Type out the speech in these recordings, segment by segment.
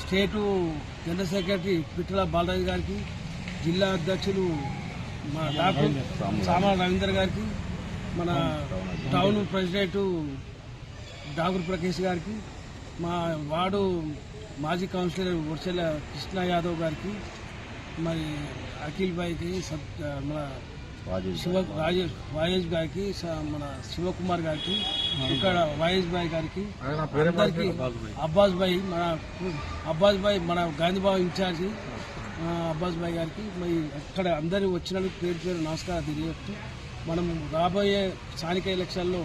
State general secretary Pittala Balaraju గారికి జిల్లా అధ్యక్షులు మా డాక్టర్ సామాన రవీందర్ గారికి మన టౌన్ ప్రెసిడెంట్ డాగురు ప్రకాష్ గారికి మా వార్డు మాజీ కౌన్సిలర్ వర్షల కృష్ణ యాదవ్ గారికి మరి అఖిల్ భాయ్కి సబ్ మన శివ రాజేష్ వాయేష్ గారికి మన శివకుమార్ గారికి ఇక్కడ వాయేష్ భాయ్ గారికి అందరికి అబ్బాస్ భాయ్. మన అబ్బాస్ భాయ్ మన గాంధీబాబు ఇన్ఛార్జి అబ్బాస్ భాయ్ గారికి మరి అక్కడ అందరూ వచ్చినందుకు పేరు పేరు నమస్కారం తెలియజేస్తూ మనం రాబోయే స్థానిక ఎలక్షన్లో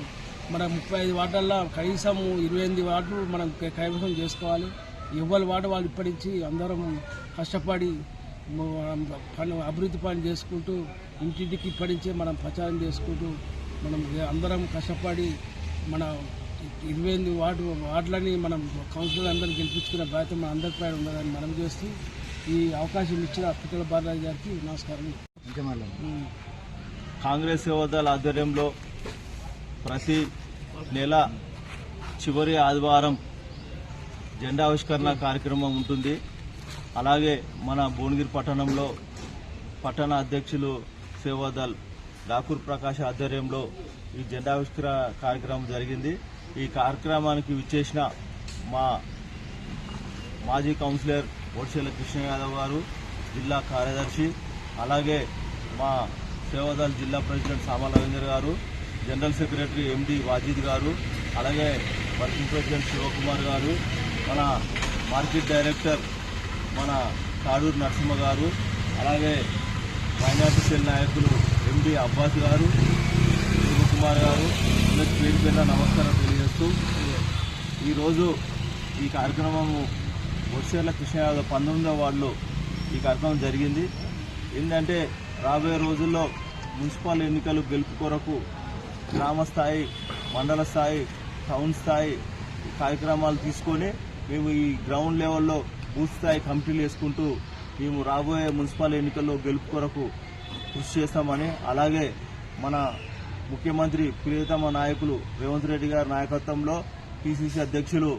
మన ముప్పై ఐదు వార్డుల్లో కనీసం ఇరవై ఎనిమిది వార్డులు మనం కైవసం చేసుకోవాలి. ఎవరి వార్డు వాళ్ళు ఇప్పటి నుంచి అందరం కష్టపడి పని అభివృద్ధి పని చేసుకుంటూ ఇంటింటికి ఇప్పటి నుంచే మనం ప్రచారం చేసుకుంటూ మనం అందరం కష్టపడి మన ఇరవై ఎనిమిది వార్డు వార్డులని మనం కౌన్సిలర్ అందరిని గెలిపించుకునే బాధ్యత మన అందరిపై ఉన్నదని మనం చేస్తూ ఈ అవకాశం ఇచ్చిన పిట్టల బాలరాజు గారికి నమస్కారం. కాంగ్రెస్ సేవదళ ఆధ్వర్యంలో ప్రతి నెల చివరి ఆదివారం జెండా ఆవిష్కరణ కార్యక్రమం ఉంటుంది అలాగే మన భువనగిరి పట్టణంలో పట్టణ అధ్యక్షులు సేవాదల్ ఠాకూర్ ప్రకాష్ ఆధ్వర్యంలో ఈ జెండావిష్కర కార్యక్రమం జరిగింది. ఈ కార్యక్రమానికి విచ్చేసిన మా మాజీ కౌన్సిలర్ ఓడిశెల కృష్ణ యాదవ్ గారు జిల్లా కార్యదర్శి అలాగే మా సేవాదల్ జిల్లా ప్రెసిడెంట్ సామా రవీంద్ర గారు జనరల్ సెక్రటరీ ఎండి వాజీద్ గారు అలాగే వర్కింగ్ ప్రెసిడెంట్ శివకుమార్ గారు మన మార్కెట్ డైరెక్టర్ మన తాడూరు నరసింహ గారు అలాగే మైనార్టీ సెల్ నాయకులు ఎండి అబ్బాస్ గారు శివకుమార్ గారు అందరికి పేరు పేరున నమస్కారం తెలియజేస్తూ ఈరోజు ఈ కార్యక్రమము వర్షేర్ల కృష్ణ యాదవ్ పంతొమ్మిదవ వార్డులో ఈ కార్యక్రమం జరిగింది. ఏంటంటే రాబోయే రోజుల్లో మున్సిపల్ ఎన్నికలు గెలుపు కొరకు గ్రామ స్థాయి మండల స్థాయి టౌన్ స్థాయి కార్యక్రమాలు తీసుకొని మేము ఈ గ్రౌండ్ లెవెల్లో స్థాయి కమిటీలు వేసుకుంటూ మేము రాబోయే మున్సిపల్ ఎన్నికల్లో గెలుపు కొరకు కృషి చేస్తామని అలాగే మన ముఖ్యమంత్రి ప్రియతమ నాయకులు రేవంత్ రెడ్డి గారి నాయకత్వంలో పిసిసి అధ్యక్షులు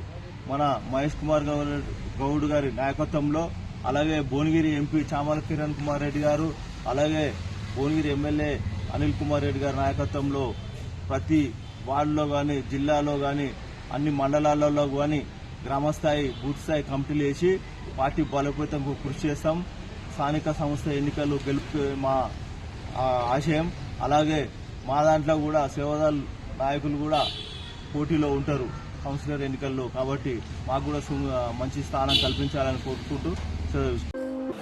మన మహేష్ కుమార్ గౌడ్ గౌడ్ గారి నాయకత్వంలో అలాగే భువనగిరి ఎంపీ చామల కిరణ్ కుమార్ రెడ్డి గారు అలాగే భువనగిరి ఎమ్మెల్యే అనిల్ కుమార్ రెడ్డి గారి నాయకత్వంలో ప్రతి వార్డులో కానీ జిల్లాలో కానీ అన్ని మండలాలలో కానీ గ్రామస్థాయి బూత్ స్థాయి కమిటీలు వేసి పార్టీ బలోపేతం కృషి చేస్తాం. స్థానిక సంస్థ ఎన్నికలు గెలుపు మా ఆశయం. అలాగే మా దాంట్లో కూడా సేవదాల్ నాయకులు కూడా పోటీలో ఉంటారు కౌన్సిలర్ ఎన్నికల్లో. కాబట్టి మాకు కూడా మంచి స్థానం కల్పించాలని కోరుకుంటూ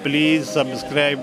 please subscribe